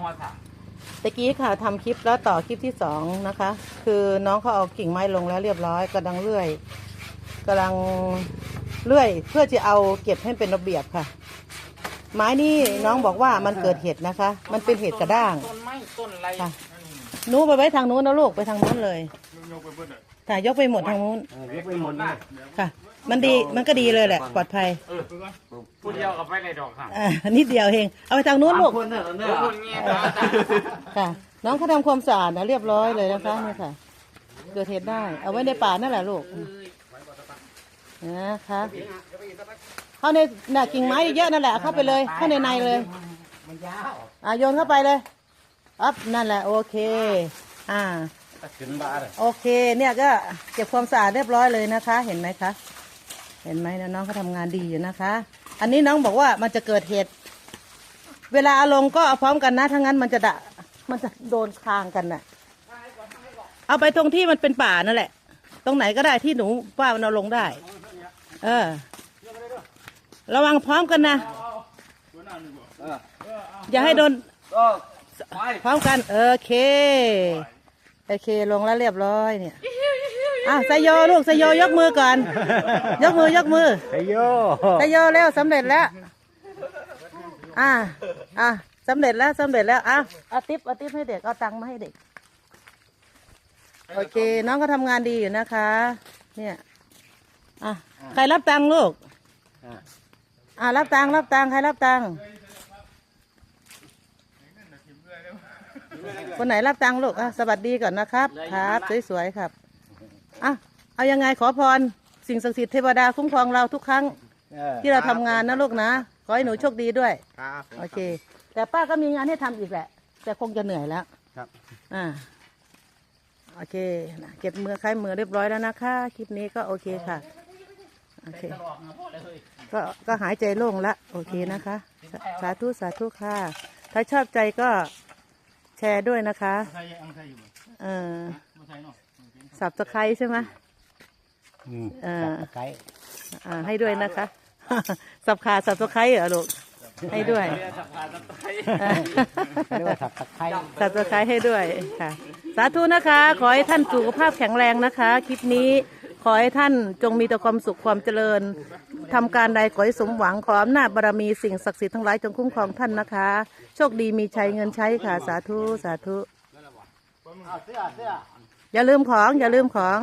ต้องมาถามตะกี้ค่ะทำคลิปแล้วต่อคลิปที่สองนะคะ คือน้องเขาเอากิ่งไม้ลงแล้วเรียบร้อยกำลังเลื่อยกำลังเลื่อย เพื่อจะเอาเก็บให้เป็นระเบียบค่ะ ไม้นี่น้องบอกว่ามันเกิดเห็ดนะคะ มันเป็นเห็ดกระด้าง ต้นไม้ต้นอะไรค่ะหนูไปไว้ทางนู้นนะลูกไปทางนู้นเลยยกไปเบิดเลยค่ะยกไปหมดทางนู้นเออยกไปหมดนะค่ะ มันดีมันก็ดีเลยแหละ ปลอดภัยเออพูดเดียวกับไปในดอกค่ะอ่านิดเดียวเอง เอาไปทางนู้นลูก คนเนี่ยเราเนี่ยพูดเงี้ยนะจ๊ะค่ะ น้องเขาทำความสะอาดนะเรียบร้อยเลยนะคะนี่ค่ะ เกิดเหตุได้ เอาไว้ในป่านั่นแหละลูกนะคะเข้าในน่ะกิ่งไม้เยอะๆนั่นแหละเอาเข้าไปเลย เข้าในในเลยมันยาวอะโยนเข้าไปเลยอัพนั่นแหละ โอเค อ่าขึ้นบ้านเลยโอเค เนี่ยก็เก็บความสะอาดเรียบร้อยเลยนะคะ เห็นไหมคะ เห็นไหมนะน้องเขาทำงานดีอยู่นะคะ อันนี้น้องบอกว่ามันจะเกิดเหตุ เวลาเอาลงก็เอาพร้อมกันนะ ถ้างั้นมันจะดะมันจะโดนคางกันน่ะ เอาไปตรงที่มันเป็นป่านั่นแหละ ตรงไหนก็ได้ที่หนูว่ามันเอาลงได้ เออ ระวังพร้อมกันนะเอออย่าให้โดนก็ไปพร้อมกัน โอเค โอเคลงแล้วเรียบร้อยเนี่ย อะสยโยลูกสยโยยกมือก่อน ยกมือยกมือไอโยสยโยแล้วสำเร็จแล้ว อะอะสำเร็จแล้วสำเร็จแล้วอะเอาติ๊บเอาติ๊บให้เด็กเอาตังค์มาให้เด็ก โอเค น้องก็ทำงานดีอยู่นะคะ เนี่ยอะใครรับตังค์ลูกอะอะรับตังค์รับตังค์ใครรับตังค์คนไหนรับตังค์ลูกอะสวัสดีก่อนนะครับครับสวยๆครับ อะเอายังไงขอพรสิ่งศักดิ์สิทธิ์เทวดาคุ้มครองเราทุกครั้งเออที่เราทำงานนะลูกนะ ขอให้หนูโชคดีด้วย ครับโอเค แต่ป้าก็มีงานให้ทำอีกแหละ แต่คงจะเหนื่อยแล้วครับ อ่า โอเคนะเก็บมือคล้ายมือเรียบร้อยแล้วนะคะ คลิปนี้ก็โอเคค่ะ โอเค ก็ก็หายใจโล่งละ โอเคนะคะ สาสาธุ สาธุค่ะ ถ้าชอบใจก็แชร์ด้วยนะคะใช่ยังใช่อยู่บ่เออไม่ใช่เนาะ สับตะไคร้ใช่ไหมอืมเออไก่อ่าให้ด้วยนะคะ สับขาสับตะไคร้เหรอลูกให้ด้วยเรียกสับขาสับไทยเรียกว่าถักตะไคร้สับตะไคร้ให้ด้วยค่ะ สาธุนะคะ ขอให้ท่านสุขภาพแข็งแรงนะคะ คลิปนี้ขอให้ท่านจงมีแต่ความสุขความเจริญทำการใดขอให้สมหวังขออำนาจบารมีสิ่งศักดิ์สิทธิ์ทั้งหลายจงคุ้มครองท่านนะคะ โชคดีมีชัยเงินใช้ค่ะ สาธุ สาธุ เอาเสื้อเสื้อ อย่าลืมของ อย่าลืมของ